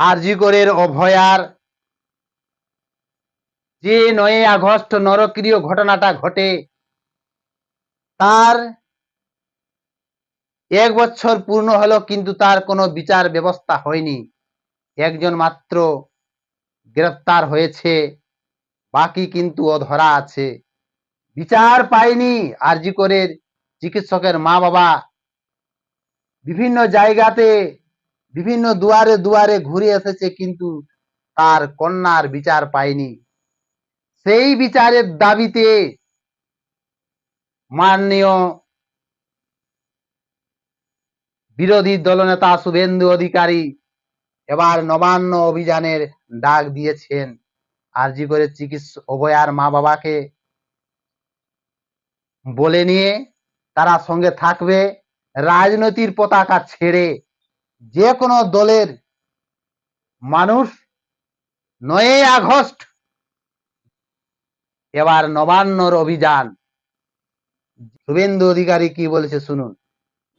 আরজিকরের অভয়ার যে নয় আগস্ট নরক্রিয় ঘটনাটা ঘটে, তার এক বছর পূর্ণ হলো কিন্তু তার কোনো বিচার ব্যবস্থা হয়নি। একজন মাত্র গ্রেফতার হয়েছে, বাকি কিন্তু অধরা আছে। বিচার পায়নি আরজিকরের চিকিৎসকের মা বাবা বিভিন্ন জায়গাতে বিভিন্ন দুয়ারে দুয়ারে ঘুরে এসেছে, কিন্তু তার কন্যার বিচার পায়নি। সেই বিচারের দাবিতে মাননীয় বিরোধী দলনেতা শুভেন্দু অধিকারী এবার নবান্ন অভিযানের ডাক দিয়েছেন। আরজি করে চিকিৎসা অভয়ার মা বাবাকে বলে নিয়ে তারা সঙ্গে থাকবে রাজনৈতিক পতাকা ছেড়ে যে কোনো দলের মানুষ নয় আগস্ট, এবার নবান্নর অভিযান। শুভেন্দু অধিকারী কি বলেছে শুনুন।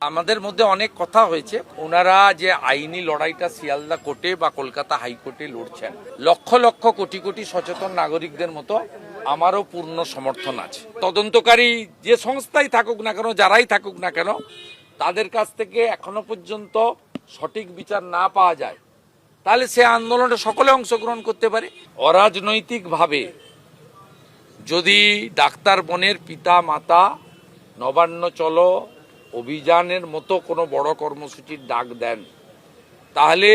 আমাদের মধ্যে অনেক কথা হয়েছে। ওনারা যে আইনি লড়াইটা শিয়ালদা কোর্টে বা কলকাতা হাইকোর্টে লড়ছেন, লক্ষ লক্ষ কোটি কোটি সচেতন নাগরিকদের মতো আমারও পূর্ণ সমর্থন আছে। তদন্তকারী যে সংস্থাই থাকুক না কেন, যারাই থাকুক না কেন, তাদের কাছ থেকে এখনও পর্যন্ত সঠিক বিচার না পাওয়া যায়, তাহলে সে আন্দোলনে সকলে অংশগ্রহণ করতে পারে। অরাজনৈতিকভাবে যদি ডাক্তার বোনের পিতা মাতা নবান্ন চলো অভিযানের মতো কোনো বড় কর্মসূচির ডাক দেন, তাহলে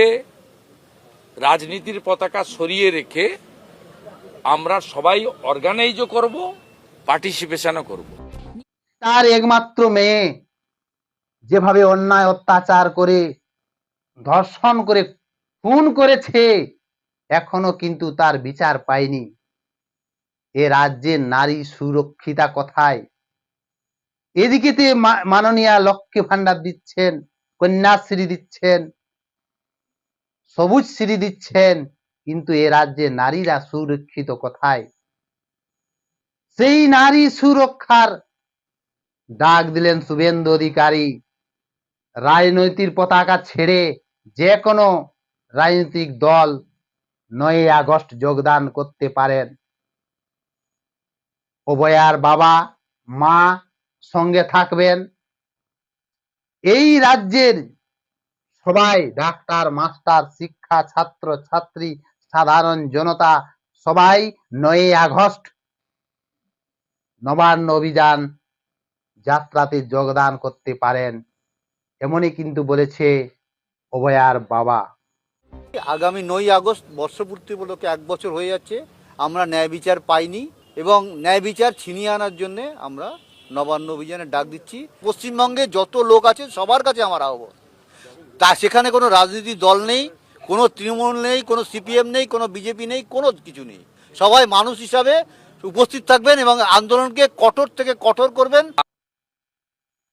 রাজনীতির পতাকা সরিয়ে রেখে আমরা সবাই অর্গানাইজও করব পার্টিসিপেশনও করব। তার একমাত্র মেয়ে যেভাবে অন্যায় অত্যাচার করে ধর্ষণ করে, খুন করেছে, এখনও কিন্তু তার বিচার পায়নি। এ রাজ্যে নারী সুরক্ষিতা কথায়। এদিকেতে মা- মাননীয়া লক্ষ্মী ভান্ডার দিচ্ছেন, কন্যাশ্রী দিচ্ছেন, সবুজ শ্রী দিচ্ছেন, কিন্তু এ রাজ্যে নারীরা সুরক্ষিত কথায়। সেই নারী সুরক্ষার ডাক দিলেন শুভেন্দু অধিকারী। রাজনৈতিক পতাকা ছেড়ে যে কোনো রাজনৈতিক দল নয় আগস্ট যোগদান করতে পারেন। অভয়ার বাবা, মা সঙ্গে থাকবেন। এই রাজ্যের সবাই ডাক্তার, মাস্টার, শিক্ষা, ছাত্র, ছাত্রী, সাধারণ জনতা, সবাই নয় আগস্ট নবান্ন অভিযান যাত্রাতে যোগদান করতে পারেন। এমনই কিন্তু বলেছে অভয়ার বাবা। আগামী নয় আগস্ট বর্ষপূর্তি উপলক্ষে এক বছর হয়ে যাচ্ছে আমরা ন্যায় বিচার পাইনি এবং ন্যায় বিচার ছিনিয়ে আনার জন্য আমরা নবান্ন অভিযানে ডাক দিচ্ছি। পশ্চিমবঙ্গে যত লোক আছে সবার কাছে আমার আহ্বান। তা সেখানে কোনো রাজনীতি দল নেই কোনো তৃণমূল নেই কোনো সিপিএম নেই কোনো বিজেপি নেই কোনো কিছু নেই। সবাই মানুষ হিসাবে উপস্থিত থাকবেন এবং আন্দোলনকে কঠোর থেকে কঠোর করবেন।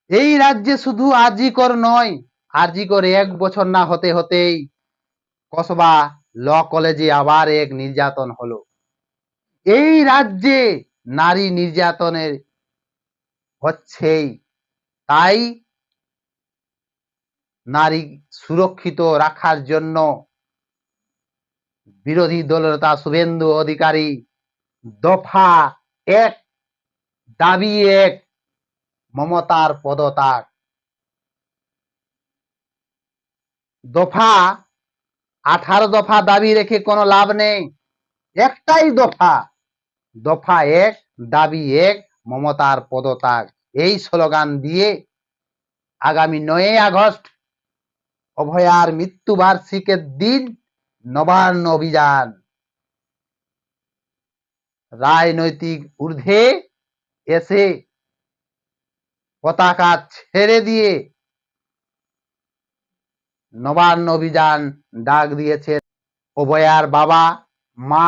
এই রাজ্যে শুধু আরজিকর নয় আরজিকর এক বছর না হতে হতেই কসবা ল কলেজে আবার এক নির্যাতন হলো। এই রাজ্যে নারী নির্যাতনের হচ্ছেই। তাই নারী সুরক্ষিত রাখার জন্য বিরোধী দলনেতা শুভেন্দু অধিকারী দফা এক, দাবি এক, মমতার পদত্যাগ। দফা, আঠারো দফা দাবি রেখে কোনো লাভ নেই। একটাই দফা দফা এক, দাবি এক, মমতার পদত্যাগ। এই স্লোগান দিয়ে আগামী নয় আগস্ট অভয়ার মৃত্যুবার্ষিকের দিন নবান্ন অভিযান। রাজনৈতিক ঊর্ধ্বে এসে পতাকা ছেড়ে দিয়ে নবান্ন অভিযান ডাক দিয়েছেন। অভয়ার বাবা মা